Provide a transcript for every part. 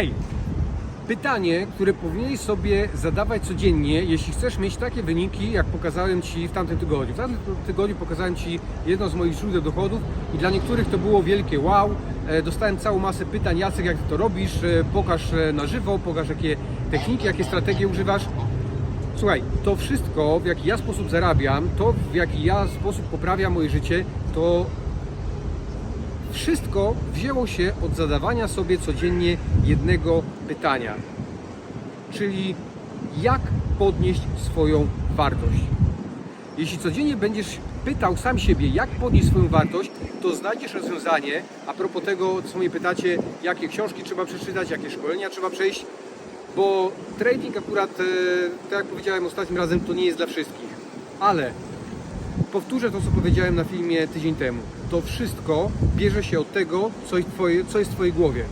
Hej, pytanie, które powinieneś sobie zadawać codziennie, jeśli chcesz mieć takie wyniki, jak pokazałem Ci w tamtym tygodniu. W tamtym tygodniu pokazałem Ci jedno z moich źródeł dochodów i dla niektórych to było wielkie wow. E, Dostałem całą masę pytań, Jacek, jak Ty to robisz, E, pokaż e, na żywo, pokaż jakie techniki, jakie strategie używasz. Słuchaj, to wszystko, w jaki ja sposób zarabiam, to w jaki ja sposób poprawiam moje życie, to wszystko wzięło się od zadawania sobie codziennie jednego pytania. Czyli jak podnieść swoją wartość. Jeśli codziennie będziesz pytał sam siebie, jak podnieść swoją wartość, to znajdziesz rozwiązanie. A propos tego, co mnie pytacie, jakie książki trzeba przeczytać, jakie szkolenia trzeba przejść, bo trading akurat, e, tak jak powiedziałem ostatnim razem, to nie jest dla wszystkich. Ale powtórzę to, co powiedziałem na filmie tydzień temu. To wszystko bierze się od tego, co jest, twoje, co jest w Twojej głowie.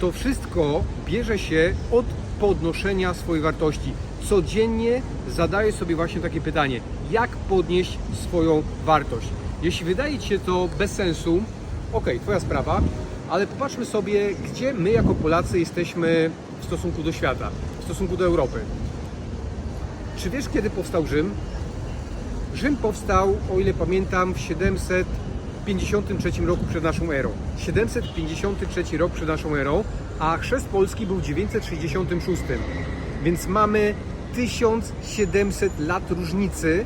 To wszystko bierze się od podnoszenia swojej wartości. Codziennie zadaję sobie właśnie takie pytanie: jak podnieść swoją wartość? Jeśli wydaje Ci się to bez sensu, ok, Twoja sprawa, ale popatrzmy sobie, gdzie my jako Polacy jesteśmy w stosunku do świata, w stosunku do Europy. Czy wiesz, kiedy powstał Rzym? Rzym powstał, o ile pamiętam, w 753 roku przed naszą erą. 753 rok przed naszą erą, a chrzest Polski był w 966. Więc mamy 1700 lat różnicy,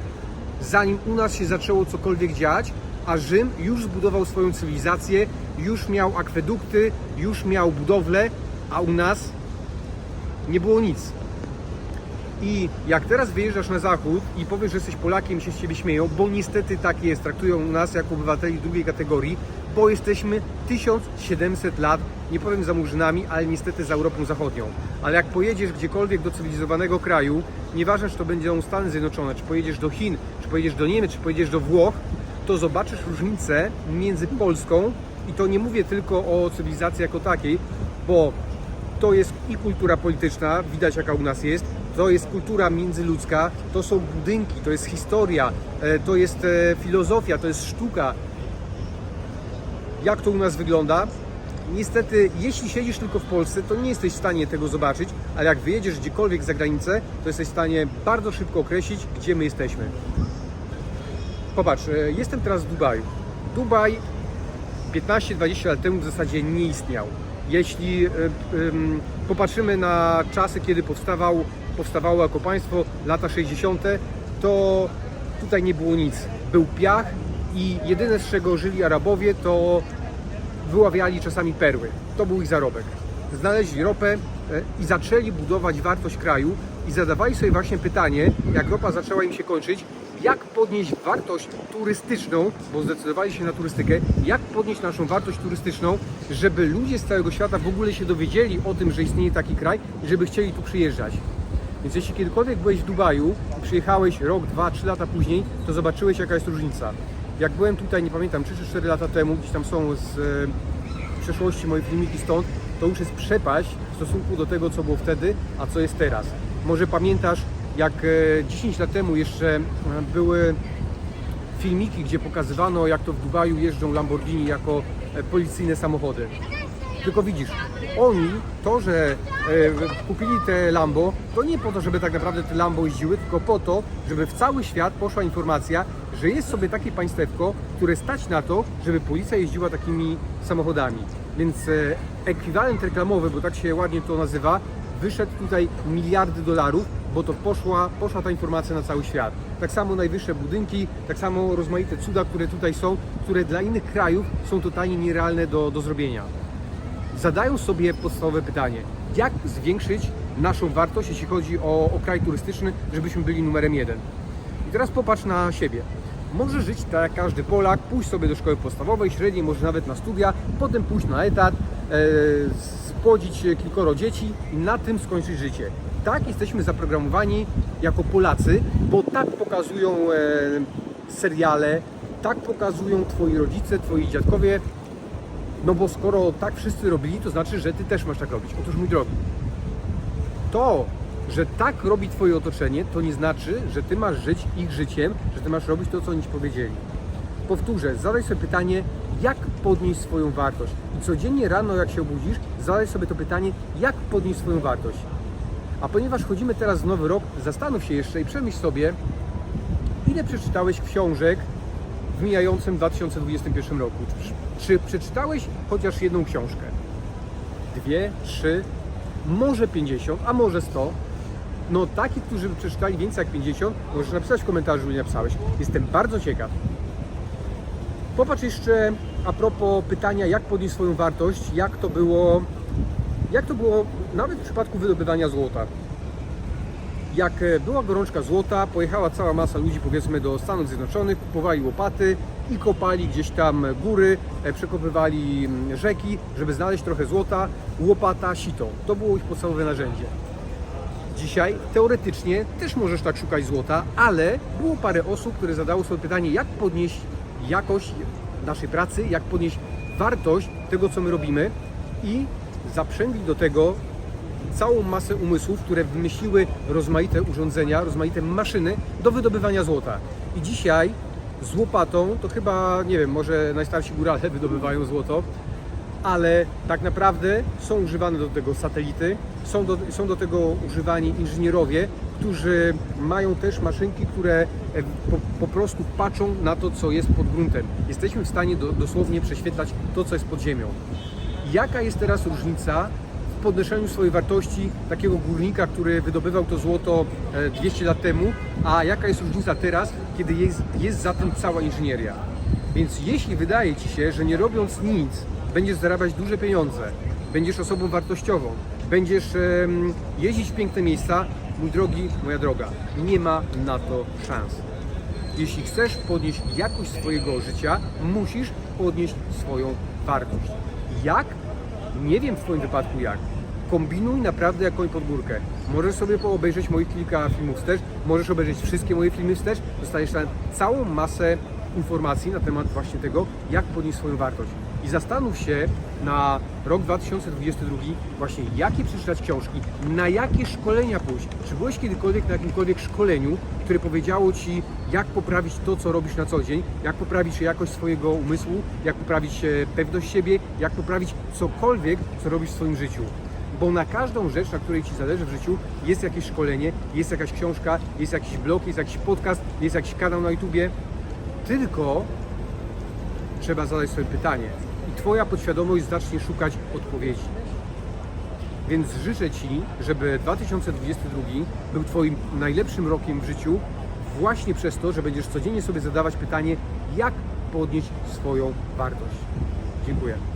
zanim u nas się zaczęło cokolwiek dziać, a Rzym już zbudował swoją cywilizację, już miał akwedukty, już miał budowle, a u nas nie było nic. I jak teraz wyjeżdżasz na zachód i powiesz, że jesteś Polakiem się z ciebie śmieją, bo niestety tak jest, traktują nas jako obywateli drugiej kategorii, bo jesteśmy 1700 lat, nie powiem za murzynami, ale niestety za Europą Zachodnią. Ale jak pojedziesz gdziekolwiek do cywilizowanego kraju, nieważne czy to będą Stany Zjednoczone, czy pojedziesz do Chin, czy pojedziesz do Niemiec, czy pojedziesz do Włoch, to zobaczysz różnicę między Polską i to nie mówię tylko o cywilizacji jako takiej, bo to jest i kultura polityczna, widać jaka u nas jest, to jest kultura międzyludzka, to są budynki, to jest historia, e, to jest e, filozofia, to jest sztuka. Jak to u nas wygląda? Niestety, jeśli siedzisz tylko w Polsce, to nie jesteś w stanie tego zobaczyć, ale jak wyjedziesz gdziekolwiek za granicę, to jesteś w stanie bardzo szybko określić, gdzie my jesteśmy. Popatrz, e, jestem teraz w Dubaju. Dubaj 15-20 lat temu w zasadzie nie istniał. Jeśli e, popatrzymy na czasy, kiedy powstawał, powstawało jako państwo, lata 60., to tutaj nie było nic. Był piach i jedyne z czego żyli Arabowie to wyławiali czasami perły. To był ich zarobek. Znaleźli ropę e, i zaczęli budować wartość kraju i zadawali sobie właśnie pytanie, jak ropa zaczęła im się kończyć, jak podnieść wartość turystyczną, bo zdecydowali się na turystykę, jak podnieść naszą wartość turystyczną, żeby ludzie z całego świata w ogóle się dowiedzieli o tym, że istnieje taki kraj i żeby chcieli tu przyjeżdżać. Więc jeśli kiedykolwiek byłeś w Dubaju i przyjechałeś rok, dwa, trzy lata później, to zobaczyłeś jaka jest różnica. Jak byłem tutaj, nie pamiętam, 3 czy 4 lata temu, gdzieś tam są z e, przeszłości moje filmiki stąd, to już jest przepaść w stosunku do tego, co było wtedy, a co jest teraz. Może pamiętasz, jak e, 10 lat temu jeszcze e, były filmiki, gdzie pokazywano, jak to w Dubaju jeżdżą Lamborghini jako e, policyjne samochody. Tylko widzisz, oni to, że e, kupili te Lambo, to nie po to, żeby tak naprawdę te Lambo jeździły, tylko po to, żeby w cały świat poszła informacja, że jest sobie takie państewko, które stać na to, żeby policja jeździła takimi samochodami. Więc e, ekwiwalent reklamowy, bo tak się ładnie to nazywa, wyszedł tutaj miliardy dolarów, bo to poszła, poszła ta informacja na cały świat. Tak samo najwyższe budynki, tak samo rozmaite cuda, które tutaj są, które dla innych krajów są totalnie nierealne do, do zrobienia zadają sobie podstawowe pytanie: jak zwiększyć naszą wartość, jeśli chodzi o, o kraj turystyczny, żebyśmy byli numerem jeden? I teraz popatrz na siebie. Możesz żyć tak jak każdy Polak, pójść sobie do szkoły podstawowej, średniej, może nawet na studia, potem pójść na etat, e, spłodzić kilkoro dzieci i na tym skończyć życie. Tak jesteśmy zaprogramowani jako Polacy, bo tak pokazują e, seriale, tak pokazują Twoi rodzice, Twoi dziadkowie, no bo skoro tak wszyscy robili, to znaczy, że ty też masz tak robić. Otóż mój drogi, to, że tak robi twoje otoczenie, to nie znaczy, że ty masz żyć ich życiem, że ty masz robić to, co oni ci powiedzieli. Powtórzę, zadaj sobie pytanie, jak podnieść swoją wartość. I codziennie rano, jak się obudzisz, zadaj sobie to pytanie, jak podnieść swoją wartość. A ponieważ chodzimy teraz w nowy rok, zastanów się jeszcze i przemyśl sobie, ile przeczytałeś książek w mijającym 2021 roku. Czy, czy przeczytałeś chociaż jedną książkę? Dwie, trzy, może 50, a może 100. No takich, którzy przeczytali więcej jak 50, możesz napisać w komentarzu, ile napisałeś. Jestem bardzo ciekaw. Popatrz jeszcze a propos pytania, jak podnieść swoją wartość, jak to było, jak to było nawet w przypadku wydobywania złota. Jak e, była gorączka złota, pojechała cała masa ludzi powiedzmy do Stanów Zjednoczonych, kupowali łopaty i kopali gdzieś tam góry, e, przekopywali mm, rzeki, żeby znaleźć trochę złota, łopata, sito. To było ich podstawowe narzędzie. Dzisiaj teoretycznie też możesz tak szukać złota, ale było parę osób, które zadało sobie pytanie, jak podnieść jakość naszej pracy, jak podnieść wartość tego, co my robimy i zaprzęgli do tego całą masę umysłów, które wymyśliły rozmaite urządzenia, rozmaite maszyny do wydobywania złota. I dzisiaj z łopatą, to chyba, nie wiem, może najstarsi górale wydobywają złoto, ale tak naprawdę są używane do tego satelity, są do, są do tego używani inżynierowie, którzy mają też maszynki, które e, po, po prostu patrzą na to, co jest pod gruntem. Jesteśmy w stanie do, dosłownie prześwietlać to, co jest pod ziemią. Jaka jest teraz różnica w podnoszeniu swojej wartości takiego górnika, który wydobywał to złoto e, 200 lat temu, a jaka jest różnica teraz, kiedy jest, jest za tym cała inżynieria? Więc jeśli wydaje Ci się, że nie robiąc nic, będziesz zarabiać duże pieniądze, będziesz osobą wartościową, będziesz jeździć w piękne miejsca, mój drogi, moja droga, nie ma na to szans. Jeśli chcesz podnieść jakość swojego życia, musisz podnieść swoją wartość. Jak? Nie wiem w Twoim wypadku jak. Kombinuj naprawdę jak koń pod górkę. Możesz sobie obejrzeć moich kilka filmów wstecz, możesz obejrzeć wszystkie moje filmy wstecz, dostaniesz tam całą masę informacji na temat właśnie tego, jak podnieść swoją wartość. I zastanów się na rok 2022 właśnie jakie przeczytać książki, na jakie szkolenia pójść. Czy byłeś kiedykolwiek na jakimkolwiek szkoleniu, które powiedziało Ci, jak poprawić to, co robisz na co dzień, jak poprawić jakość swojego umysłu, jak poprawić e, pewność siebie, jak poprawić cokolwiek, co robisz w swoim życiu. Bo na każdą rzecz, na której Ci zależy w życiu, jest jakieś szkolenie, jest jakaś książka, jest jakiś blog, jest jakiś podcast, jest jakiś kanał na YouTubie. Tylko trzeba zadać sobie pytanie i Twoja podświadomość zacznie szukać odpowiedzi. Więc życzę Ci, żeby 2022 był Twoim najlepszym rokiem w życiu, właśnie przez to, że będziesz codziennie sobie zadawać pytanie, jak podnieść swoją wartość. Dziękuję.